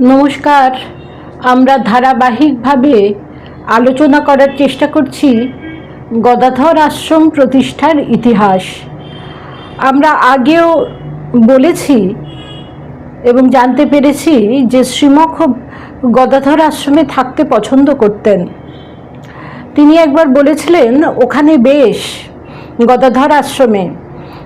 নমস্কার। আমরা ধারাবাহিকভাবে আলোচনা করার চেষ্টা করছি গদাধর আশ্রম প্রতিষ্ঠার ইতিহাস। আমরা আগেও বলেছি এবং জানতে পেরেছি যে শ্রীমখ গদাধর আশ্রমে থাকতে পছন্দ করতেন। তিনি একবার বলেছিলেন, ওখানে বেশ, গদাধর আশ্রমে।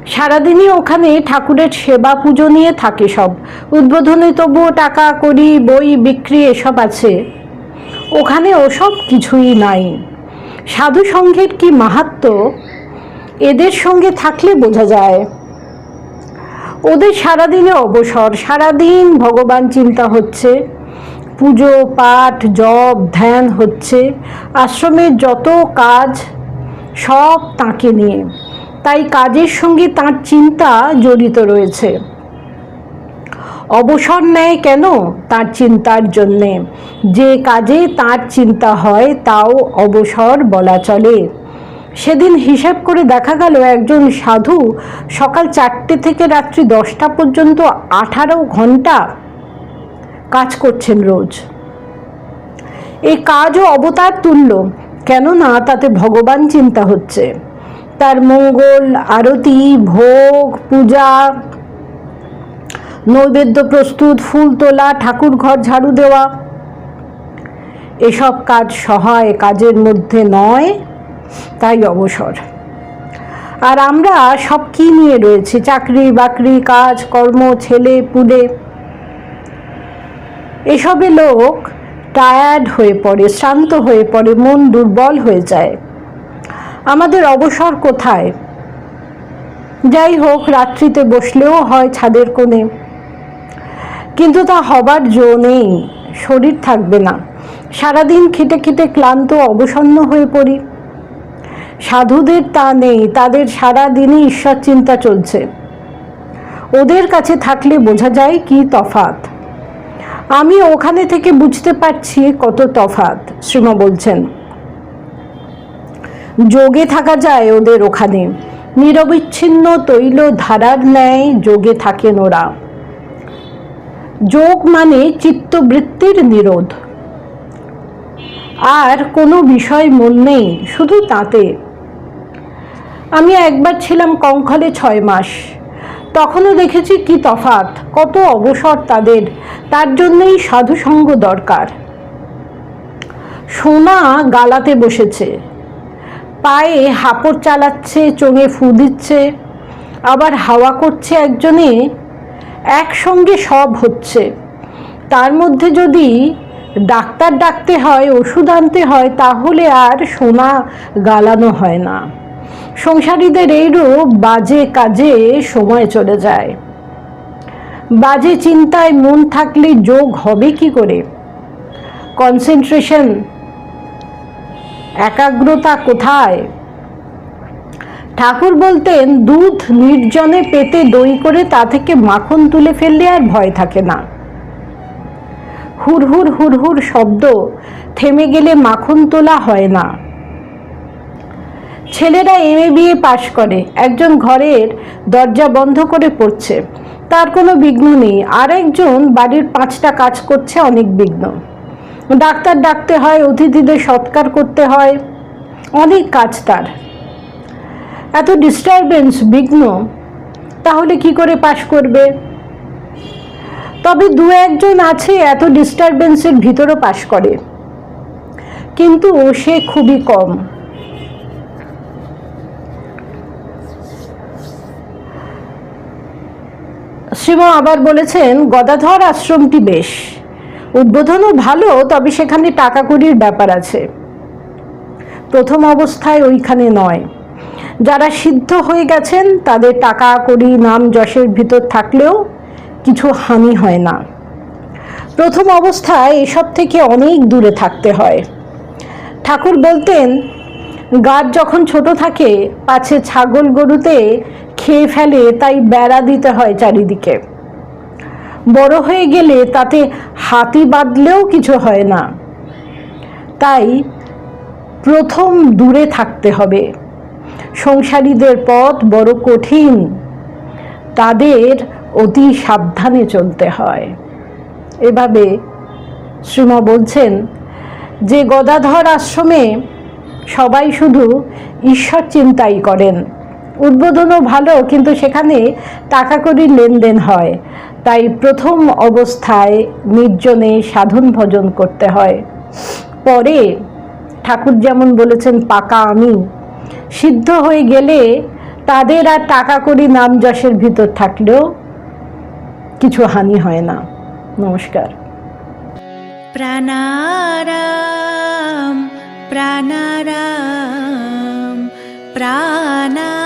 সারাদিনই ওখানে ঠাকুরের সেবা পুজো নিয়ে থাকে সব। উদ্বোধনে তবুও টাকা করি বই, বিক্রি এসব আছে। ওখানে ওসব কিছুই নাই। সাধু সংঘের কি মাহাত্ম? এদের সঙ্গে থাকলে বোঝা যায়। ওদের সারাদিনে অবসর, সারাদিন ভগবান চিন্তা হচ্ছে। পুজো, পাঠ, জপ, ধ্যান হচ্ছে। আশ্রমের যত কাজ, সব তাকে নিয়ে। তাই কাজের সঙ্গে তার চিন্তা জড়িত রয়েছে। অবসর নেয় কেন তার চিন্তার জন্যে? যে কাজে তার চিন্তা হয়, তাও অবসর বলা চলে। সেদিন হিসাব করে দেখা গেল, একজন সাধু সকাল চারটে থেকে রাত্রি দশটা পর্যন্ত আঠারো ঘণ্টা কাজ করছেন রোজ। এই কাজও অবতার তুল্য, কেননা তাতে ভগবান চিন্তা হচ্ছে। তার মঙ্গল, আরতি, ভোগ, পূজা, নৈবেদ্য প্রস্তুত, ফুল তোলা, ঠাকুর ঘর ঝাড়ু দেওয়া। এসব কাজ সহায় কাজের মধ্যে নয়, তাই অবসর। আর আমরা সব কি নিয়ে রয়েছি? চাকরি, বাকরি, কাজ, কর্ম, ছেলে, পুলে। এসবে লোক টায়ার্ড হয়ে পড়ে, শ্রান্ত হয়ে পড়ে, মন দুর্বল হয়ে যায়। আমাদের অবসর কোথায়? যাই হোক, রাত্রিতে বসলেও হয় ছাদের কোণে। কিন্তু তা হবার জো নেই, শরীর থাকবে না। সারাদিন খেটে খেটে ক্লান্ত, অবসন্ন হয়ে পড়ি। সাধুদের তা নেই, তাদের সারা দিনই ঈশ্বর চিন্তা চলছে। ওদের কাছে থাকলে বোঝা যায় কি তফাত আমি ওখানে থেকে বুঝতে পারছি কত তফাত শ্রীমা বলছেন। যোগে থাকা যায় ওদের ওখানে। নিরবিচ্ছিন্ন তৈল ধারার ন্যায় যোগে থাকেন ওরা। যোগ মানে চিত্তবৃত্তির নিরোধ। আর কোনো বিষয় মন নেই, শুধু তাতে। আমি একবার ছিলাম কঙ্খলে ছয় মাস। তখনও দেখেছি কি তফাত কত অবসর তাদের, তার জন্যই সাধুসঙ্গ দরকার। সোনা গালাতে বসেছে। পায়ে হাপড় চালাচ্ছে, চোঙে ফু দিচ্ছে, আবার হাওয়া করছে একজনে, একসঙ্গে সব হচ্ছে। তার মধ্যে যদি ডাক্তার ডাকতে হয়, ওষুধ আনতে হয়, তাহলে আর সোনা গালানো হয় না। সংসারীদের এইরূপ বাজে কাজে সময় চলে যায়। বাজে চিন্তায় মন থাকলে যোগ হবে কি করে? কনসেন্ট্রেশন একাগ্রতা কোথায়? ঠাকুর বলতেন, দুধ নির্জনে পেতে দই করে তা থেকে মাখন তুলে ফেললে আর ভয় থাকে না। হুড়হুড় হুড়হুড় শব্দ, থেমে গেলে মাখন তোলা হয় না। ছেলেরা এম এ বিএ পাশ করে। একজন ঘরের দরজা বন্ধ করে পড়ছে। তার কোনো বিঘ্ন নেই। আর একজন বাড়ির পাঁচটা কাজ করছে, অনেক বিঘ্ন। ডাক্তার ডাকতে হয়, অতিথিদের সৎকার করতে হয়। অনেক কাজ তার। এত ডিস্টারবেন্স বিঘ্ন, তাহলে কি করে পাশ করবে? তবে দু একজন আছে এত ডিস্টারবেন্সের ভিতরও পাশ করে। কিন্তু সে খুবই কম। শ্রীম আবার বলেছেন, গদাধর আশ্রমটি বেশ। উদ্বোধনও ভালো, তবে সেখানে টাকা কড়ির ব্যাপার আছে। প্রথম অবস্থায় ওইখানে নয়। যারা সিদ্ধ হয়ে গেছেন, তাদের টাকা কড়ি নাম যশের ভিতর থাকলেও কিছু হানি হয় না। প্রথম অবস্থায় এসব থেকে অনেক দূরে থাকতে হয়। ঠাকুর বলতেন, গাছ যখন ছোট থাকে, পাছে ছাগল গরুতে খেয়ে ফেলে, তাই বেড়া দিতে হয় চারিদিকে। বড় হয়ে গেলে তাতে হাতি বাঁধলেও কিছু হয় না। তাই প্রথম দূরে থাকতে হবে। সংসারীদের পথ বড় কঠিন। তাদের অতি সাবধানে চলতে হয়। এভাবে শ্রীমা বলছেন যে গদাধর আশ্রমে সবাই শুধু ঈশ্বর চিন্তাই করেন। উদ্বোধনও ভালো, কিন্তু সেখানে টাকা কড়ি লেনদেন হয়। তাই প্রথম অবস্থায় নির্জনে সাধন ভজন করতে হয়। পরে ঠাকুর যেমন বলেছেন, পাকা আমি। সিদ্ধ হয়ে গেলে তাদের আর টাকা করি নাম যশের ভিতর থাকলেও কিছু হানি হয় না। নমস্কার। প্রাণারাম প্রাণারাম প্রাণা